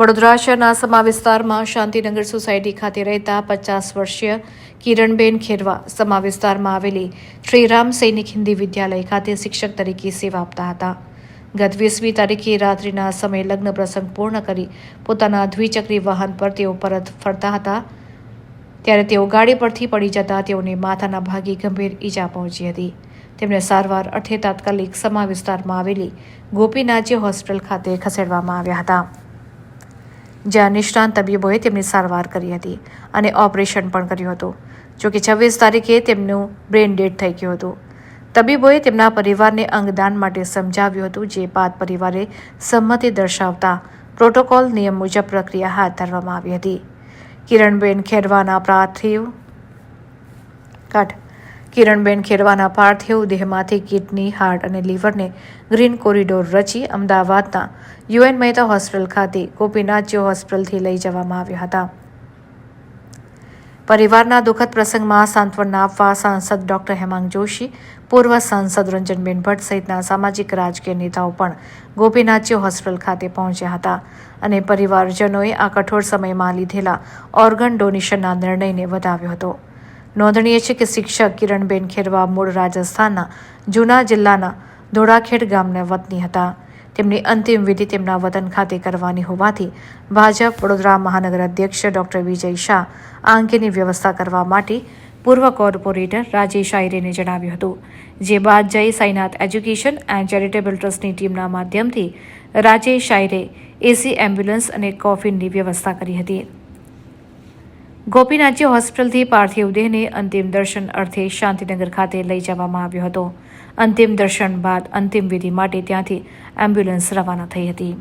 વડોદરા શહેરના સમા વિસ્તારમાં શાંતિનગર સોસાયટી ખાતે રહેતા પચાસ વર્ષીય કિરણબેન ખેરવા સમા વિસ્તારમાં આવેલી શ્રીરામ સૈનિક હિન્દી વિદ્યાલય ખાતે શિક્ષક તરીકે સેવા આપતા હતા. ગત વીસમી તારીખે રાત્રિના સમયે લગ્ન પ્રસંગ પૂર્ણ કરી પોતાના દ્વિચક્રી વાહન પર તેઓ પરત ફરતા હતા. ત્યારે તેઓ ગાડી પરથી પડી જતા તેઓને માથાના ભાગે ગંભીર ઈજા પહોંચી હતી. તેમને સારવાર અર્થે તાત્કાલિક સમા વિસ્તારમાં આવેલી ગોપીનાથજી હોસ્પિટલ ખાતે ખસેડવામાં આવ્યા હતા. જ્યાં નિષ્ણાંત તબીબોએ તેમની સારવાર કરી હતી અને ઓપરેશન પણ કર્યું હતું. જોકે છવ્વીસ તારીખે તેમનું બ્રેન ડેડ થઈ ગયું હતું. તબીબોએ તેમના પરિવારને અંગદાન માટે સમજાવ્યું હતું જે બાદ પરિવારે સંમતિ દર્શાવતા પ્રોટોકોલ નિયમ મુજબ પ્રક્રિયા હાથ ધરવામાં આવી હતી. કિરણબેન ખેરવાના પાર્થિવ. કાઢ. કિરણબેન ખેરવાના પાર્થિવ દેહમાંથી કિડની, હાર્ટ અને લીવરને ગ્રીન કોરિડોર રચી અમદાવાદના યુએન મહેતા હોસ્પિટલ ખાતે ગોપીનાથજી હોસ્પિટલથી લઈ જવામાં આવ્યા હતા. પરિવારના દુઃખદ પ્રસંગમાં સાંત્વના આપવા સાંસદ ડોક્ટર હેમાંગ જોશી, પૂર્વ સાંસદ રંજનબેન ભટ્ટ સહિતના સામાજિક રાજકીય નેતાઓ પણ ગોપીનાથજી હોસ્પિટલ ખાતે પહોંચ્યા હતા અને પરિવારજનોએ આ કઠોર સમયમાં લીધેલા ઓર્ગન ડોનેશનના નિર્ણયને વધાવ્યો હતો. નોંધનીય છે કે શિક્ષક કિરણબેન ખેરવા મૂળ રાજસ્થાનના જૂના જિલ્લાના ધોળાખેડ ગામના વતની હતા. તેમની અંતિમ વિધિ તેમના વતન ખાતે કરવાની હોવાથી ભાજપ, વડોદરા મહાનગર અધ્યક્ષ ડોક્ટર વિજય શાહ આ અંગેની વ્યવસ્થા કરવા માટે પૂર્વ કોર્પોરેટર રાજેશ આયરેને જણાવ્યું હતું, જે બાદ જય સાઈનાથ એજ્યુકેશન એન્ડ ચેરિટેબલ ટ્રસ્ટની ટીમના માધ્યમથી રાજેશ આયરે એસી એમ્બ્યુલન્સ અને કોફિનની વ્યવસ્થા કરી હતી. ગોપીનાથજી હોસ્પિટલથી પાર્થિવ દેહને અંતિમ દર્શન અર્થે શાંતિનગર ખાતે લઈ જવામાં આવ્યો હતો. અંતિમ દર્શન બાદ અંતિમ વિધિ માટે ત્યાંથી એમ્બ્યુલન્સ રવાના થઈ હતી.